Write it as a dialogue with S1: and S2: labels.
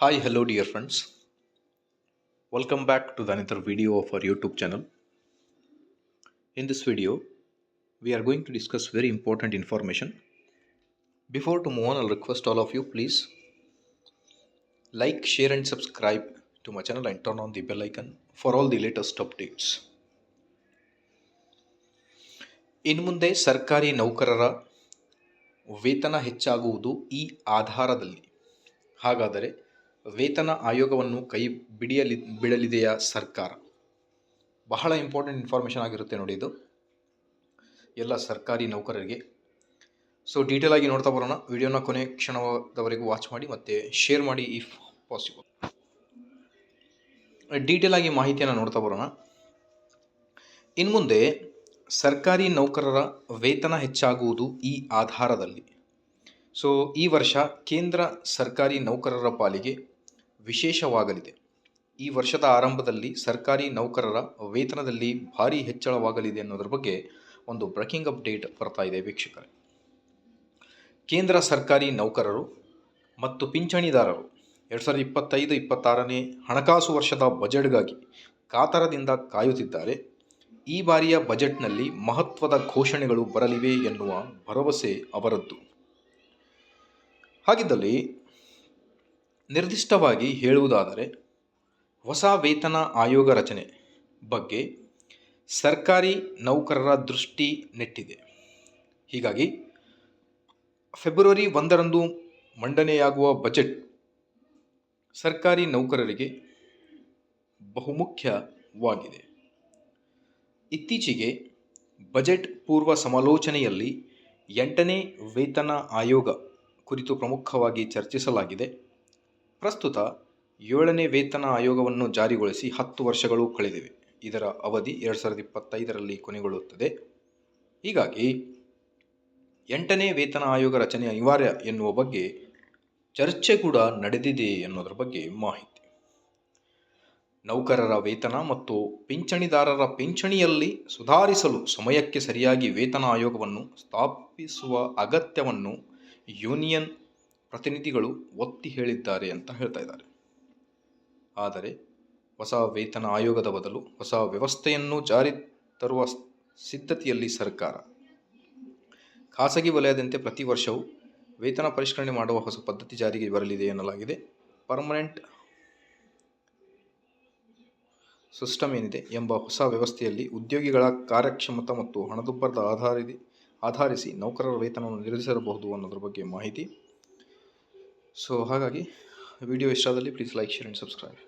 S1: Hi hello dear friends welcome back to the ದನಿತರ್ video of YouTube channel in this video we are going to discuss very important information before to move on all request all of you please like share and subscribe to my channel and turn on the bell icon for all the latest updates ಇನ್ನು ಮುಂದೆ, ಸರ್ಕಾರಿ ನೌಕರರ ವೇತನ ಹೆಚ್ಚಾಗುವುದು ಈ ಆಧಾರದಲ್ಲಿ. ಹಾಗಾದರೆ ವೇತನ ಆಯೋಗವನ್ನು ಕೈ ಬಿಡಿಯಲಿ ಬಿಡಲಿದೆಯಾ ಸರ್ಕಾರ? ಬಹಳ ಇಂಪಾರ್ಟೆಂಟ್ ಇನ್ಫಾರ್ಮೇಷನ್ ಆಗಿರುತ್ತೆ ನೋಡಿ ಇದು. ಎಲ್ಲ ಸರ್ಕಾರಿ ನೌಕರರಿಗೆ. ಸೊ ಡೀಟೇಲ್ ಆಗಿ ನೋಡ್ತಾ ಬರೋಣ. ವಿಡಿಯೋನ ಕೊನೆ ಕ್ಷಣದವರೆಗೂ ವಾಚ್ ಮಾಡಿ ಮತ್ತು ಶೇರ್ ಮಾಡಿ ಇಫ್ ಪಾಸಿಬಲ್ ಡೀಟೇಲ್ ಆಗಿ ಮಾಹಿತಿಯನ್ನು ನೋಡ್ತಾ ಬರೋಣ. ಇನ್ನು ಮುಂದೆ ಸರ್ಕಾರಿ ನೌಕರರ ವೇತನ ಹೆಚ್ಚಾಗುವುದು ಈ ಆಧಾರದಲ್ಲಿ. ಸೊ ಈ ವರ್ಷ ಕೇಂದ್ರ ಸರ್ಕಾರಿ ನೌಕರರ ಪಾಲಿಗೆ ವಿಶೇಷವಾಗಲಿದೆ. ಈ ವರ್ಷದ ಆರಂಭದಲ್ಲಿ ಸರ್ಕಾರಿ ನೌಕರರ ವೇತನದಲ್ಲಿ ಭಾರಿ ಹೆಚ್ಚಳವಾಗಲಿದೆ ಅನ್ನೋದ್ರ ಬಗ್ಗೆ ಒಂದು ಬ್ರೇಕಿಂಗ್ ಅಪ್ಡೇಟ್ ಬರ್ತಾ ಇದೆ ವೀಕ್ಷಕರೇ. ಕೇಂದ್ರ ಸರ್ಕಾರಿ ನೌಕರರು ಮತ್ತು ಪಿಂಚಣಿದಾರರು ಎರಡು ಸಾವಿರದ ಇಪ್ಪತ್ತೈದು, ಇಪ್ಪತ್ತಾರನೇ ಹಣಕಾಸು ವರ್ಷದ ಬಜೆಟ್ಗಾಗಿ ಕಾತರದಿಂದ ಕಾಯುತ್ತಿದ್ದಾರೆ. ಈ ಬಾರಿಯ ಬಜೆಟ್ನಲ್ಲಿ ಮಹತ್ವದ ಘೋಷಣೆಗಳು ಬರಲಿವೆ ಎನ್ನುವ ಭರವಸೆ ಅವರದ್ದು. ಹಾಗಿದ್ದಲ್ಲಿ ನಿರ್ದಿಷ್ಟವಾಗಿ ಹೇಳುವುದಾದರೆ, ಹೊಸ ವೇತನ ಆಯೋಗ ರಚನೆ ಬಗ್ಗೆ ಸರ್ಕಾರಿ ನೌಕರರ ದೃಷ್ಟಿ ನೆಟ್ಟಿದೆ. ಹೀಗಾಗಿ, ಫೆಬ್ರವರಿ ಒಂದರಂದು ಮಂಡನೆಯಾಗುವ ಬಜೆಟ್ ಸರ್ಕಾರಿ ನೌಕರರಿಗೆ ಬಹುಮುಖ್ಯವಾಗಿದೆ. ಇತ್ತೀಚೆಗೆ ಬಜೆಟ್ ಪೂರ್ವ ಸಮಾಲೋಚನೆಯಲ್ಲಿ ಎಂಟನೇ ವೇತನ ಆಯೋಗ ಕುರಿತು ಪ್ರಮುಖವಾಗಿ ಚರ್ಚಿಸಲಾಗಿದೆ. ಪ್ರಸ್ತುತ ಏಳನೇ ವೇತನ ಆಯೋಗವನ್ನು ಜಾರಿಗೊಳಿಸಿ ಹತ್ತು ವರ್ಷಗಳು ಕಳೆದಿವೆ. ಇದರ ಅವಧಿ ಎರಡು ಸಾವಿರದ ಇಪ್ಪತ್ತೈದರಲ್ಲಿ ಕೊನೆಗೊಳ್ಳುತ್ತದೆ. ಹೀಗಾಗಿ ಎಂಟನೇ ವೇತನ ಆಯೋಗ ರಚನೆ ಅನಿವಾರ್ಯ ಎನ್ನುವ ಬಗ್ಗೆ ಚರ್ಚೆ ಕೂಡ ನಡೆದಿದೆ ಎನ್ನುವುದರ ಬಗ್ಗೆ ಮಾಹಿತಿ. ನೌಕರರ ವೇತನ ಮತ್ತು ಪಿಂಚಣಿದಾರರ ಪಿಂಚಣಿಯಲ್ಲಿ ಸುಧಾರಿಸಲು ಸಮಯಕ್ಕೆ ಸರಿಯಾಗಿ ವೇತನ ಆಯೋಗವನ್ನು ಸ್ಥಾಪಿಸುವ ಅಗತ್ಯವನ್ನು ಯೂನಿಯನ್ ಪ್ರತಿನಿಧಿಗಳು ಒತ್ತಿ ಹೇಳಿದ್ದಾರೆ ಅಂತ ಹೇಳ್ತಾ ಇದ್ದಾರೆ. ಆದರೆ ಹೊಸ ವೇತನ ಆಯೋಗದ ಬದಲು ಹೊಸ ವ್ಯವಸ್ಥೆಯನ್ನು ಜಾರಿ ತರುವ ಸಿದ್ಧತೆಯಲ್ಲಿ ಸರ್ಕಾರ. ಖಾಸಗಿ ವಲಯದಂತೆ ಪ್ರತಿ ವರ್ಷವೂ ವೇತನ ಪರಿಷ್ಕರಣೆ ಮಾಡುವ ಹೊಸ ಪದ್ಧತಿ ಜಾರಿಗೆ ಬರಲಿದೆ ಎನ್ನಲಾಗಿದೆ. ಪರ್ಮನೆಂಟ್ ಸಿಸ್ಟಮ್ ಏನಿದೆ ಎಂಬ ಹೊಸ ವ್ಯವಸ್ಥೆಯಲ್ಲಿ ಉದ್ಯೋಗಿಗಳ ಕಾರ್ಯಕ್ಷಮತೆ ಮತ್ತು ಹಣದುಬ್ಬರದ ಆಧಾರಿ ಆಧರಿಸಿ ನೌಕರರ ವೇತನವನ್ನು ನಿರ್ಧರಿಸಬಹುದು ಅನ್ನೋದ್ರ ಬಗ್ಗೆ ಮಾಹಿತಿ ಸೊ ಹಾಗಾಗಿ ವಿಡಿಯೋ ಇಷ್ಟ ಆದಲ್ಲಿ please like share and subscribe